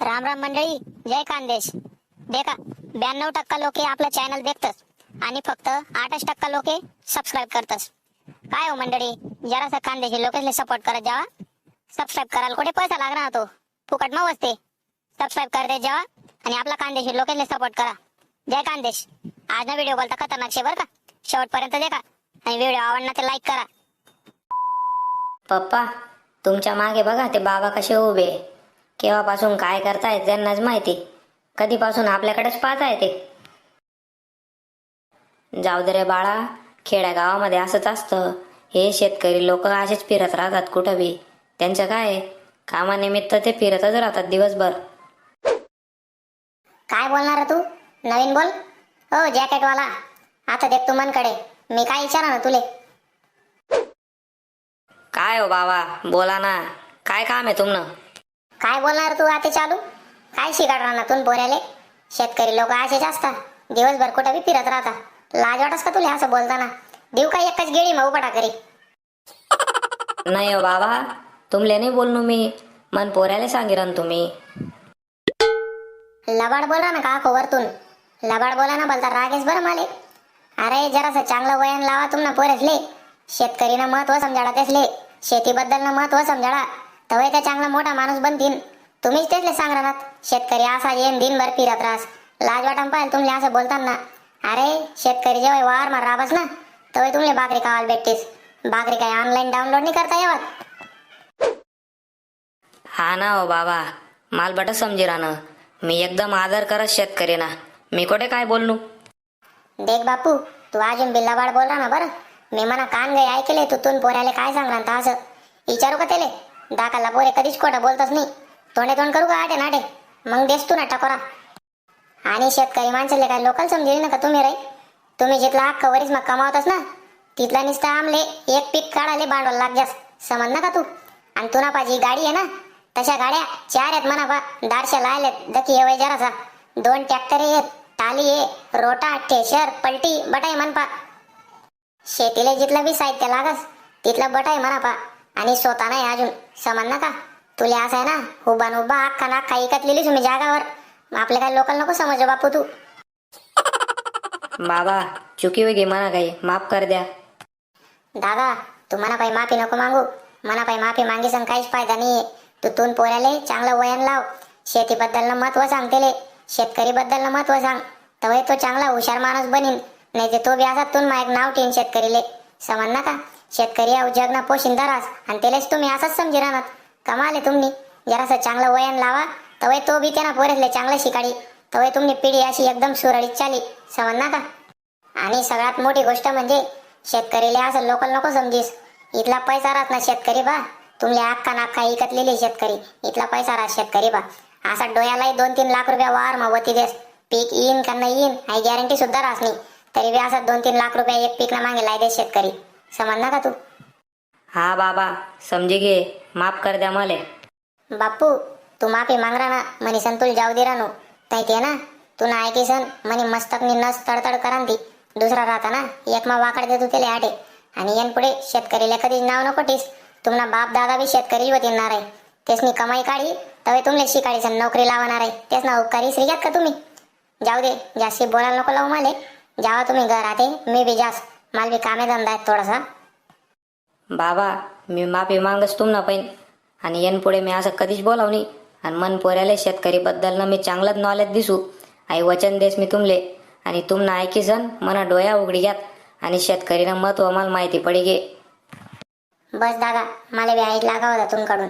राम राम मंडळी जय खानदेश देखा ब्याण्णव टक्का लोके आपलं चॅनल देखतस आणि फक्त आठच टक्का लोके सबस्क्राईब करतस. काय हो मंडळी जरासा खानदेशी लोकेसले सपोर्ट करत जावा. सबस्क्राईब करायला कुठे पैसा लागणार तो? फुकट मग असते सबस्क्राईब करते जावा आणि आपला खानदेशी लोकेसले सपोर्ट करा. जय खानदेश आज ना व्हिडिओ बोलता खतरनाक शे बरं का? शेवटपर्यंत देखा आणि व्हिडिओ आवडला तर लाईक करा. पप्पा तुमच्या मागे बघा ते बाबा कसे उभे. केव्हापासून काय करतायत त्यांनाच माहिती. कधीपासून आपल्याकडेच पाहताय ते. जाऊ दे रे बाळा खेड्या गावामध्ये असंच असतं. हे शेतकरी लोक असेच फिरत राहतात कुठं बी. त्यांचं काय? कामानिमित्त ते फिरतच राहतात दिवसभर. काय बोलणार तू? नवीन बोल. हो जॅकेट वाला आता देख तू मनकडे. मी काय विचारा ना तुले? काय हो बाबा? बोला ना. काय काम आहे तुमनं? काय बोलणार तू आता चालू? काय शिकाड रानातून पोऱ्याले? शेतकरी लोक असेच असतात. दिवसभर कुठं बी फिरत राहता लाज वाटस का तुला असं बोलताना? देऊ का एकच गेडी मग उपाटा करी? नाही हो बाबा तुमले नाही बोलणू मी. मन पोऱ्याला सांगिरन तुम्ही. लबाड बोला ना का वरतून. लबाड बोला ना बोलता रागेश बरं माले. अरे जरासं चांगलं वयन लावा तुमना पोरसले. शेतकरीनं महत्त्व समजाडा त्यासले. शेतीबद्दल महत्त्व समजाडा. तवय त्या चांगला मोठा माणूस बनतील तुम्हीच त्यासले सांगणार शेतकरी असा येईन दिनभर फिरत राहस लाज वाटण पाहिजे तुमले असं बोलताना. अरे शेतकरी जेव्हा वावर मार राबस ना तवय तुमले भाकरी खावायला भेटतेस. भाकरी काय ऑनलाईन डाउनलोड नाही करता येवत? हा ना हो बाबा मालबट समजी राहणं मी एकदम आदर करत शेतकरी ना. मी कुठे काय बोलणू देख बापू तू अजून बिल्लाबाड बोलला ना बरं. मी म्हणा कान गई ऐकले तू तून पोऱ्याले काय सांगणार असं? विचारू का त्याले? दाकाला पोरे कधीच खोटं बोलतच नाही. तोंडे तोंड करू का आटे नाटे? मग देस तू ना टकोरा आणि शेतकरी माणसाले काय लोकल समजेल ना का तुम्ही रे तुम्ही जिथला हक्क वरीच मग कमावतस ना तिथला निसता आमले एक पीक काढाले भांडवल लागजास समज ना का तू? आणि तुना पाजी गाडी आहे ना तशा गाड्या चार आहेत म्हणा बा दारशा लायलेत दकी येवय जरासा. दोन ट्रॅक्टर आहेत टाली आहे रोटा टेशर पलटी बटाई म्हणपा शेतीला जिथला बी साहित्य लागस तिथलं बटाई म्हणा पा. आणि स्वतः नाही अजून. समज ना का? तुले असं आहे ना? उभा न उभा अख्खा ना काही लिहिली तुम्ही जागावर. मग आपल्या काय लोकल नको समज बापू तू? बाबा चुकी वेगळी म्हणा काही माफ कर द्या. दादा तू मला काही माफी नको मागू. मला काही माफी मागीसन काहीच फायदा नाहीये. तू तून पोऱ्याले चांगलं वयन लाव. शेतीबद्दल महत्त्व सांग त्याले शेतकरी बद्दल महत्त्व सांग. तवय तो चांगला हुशार माणूस बनीन. नाही ते तो बी असा तून एक नाव ठेन शेतकरीले. समज ना का? शेतकरी या जगना पोशिंदा धरास आणि त्यालाच तुम्ही असंच समजी राहणार कमाले तुम्ही. जरासं चांगलं वयन लावा तवय तो बी त्यांना पोरेसले चांगलं शिकाडी. तवय तुम्ही पिढी अशी एकदम सुरळीत चाली. समज ना का? आणि सगळ्यात मोठी गोष्ट म्हणजे शेतकरीला असं लोकल नको समजीस. इथला पैसा राहत ना शेतकरी बा. तुमले अख्खा नाख्खा इकतलेली शेतकरी. इथला पैसा राहत शेतकरी बा. असा डोळ्यालाही दोन तीन लाख रुपया वार मावती देस. पीक येईन का नाही येईन आई गॅरंटी सुद्धा राहत नाही. तरी बी असा दोन तीन लाख रुपया एक पीक ना मागे लाई देस शेतकरी. समज ना का तू? हा बाबा समजी घे. माफ कर द्या मले. बाप्पू तू माफी मांगरा ना. म्हणी संतुल जाऊ दे रानू. ताई ते ना तू ना ऐकी सन म्हणे मस्तकनी नस तडतड करान ती दुसरा राहता ना एक मा वाकड देतो त्याला आटे. आणि येन पुढे शेतकरीला कधीच नाव नको टीस तुम्हाला बाप दादा बी शेतकरी येणार आहे तेसनी कमाई काढी तवे तुमले शिकाडी सन नोकरी लावणार आहे तेच ना उपकारी श्री घ्यात का तुम्ही? जाऊ दे जास्ती बोलायला नको लावू माले. जावा तुम्ही घर आते मी बी जास. माल बी कामे धंदा आहेत थोडासा. बाबा मी माफी मागच तुम ना पैन. आणि येन पुढे मी असं कधीच बोलाव नाही आणि मन पोऱ्याले शेतकरीबद्दल ना मी चांगलंच नॉलेज दिसू. आई वचन देस मी तुमले. आणि तुमना ऐकी सण मना डोया उघडी घ्यात. आणि शेतकरीनं महत्त्व मला माहिती पडी गे. बस दादा मला बी आईत लागा होता तुमकडून.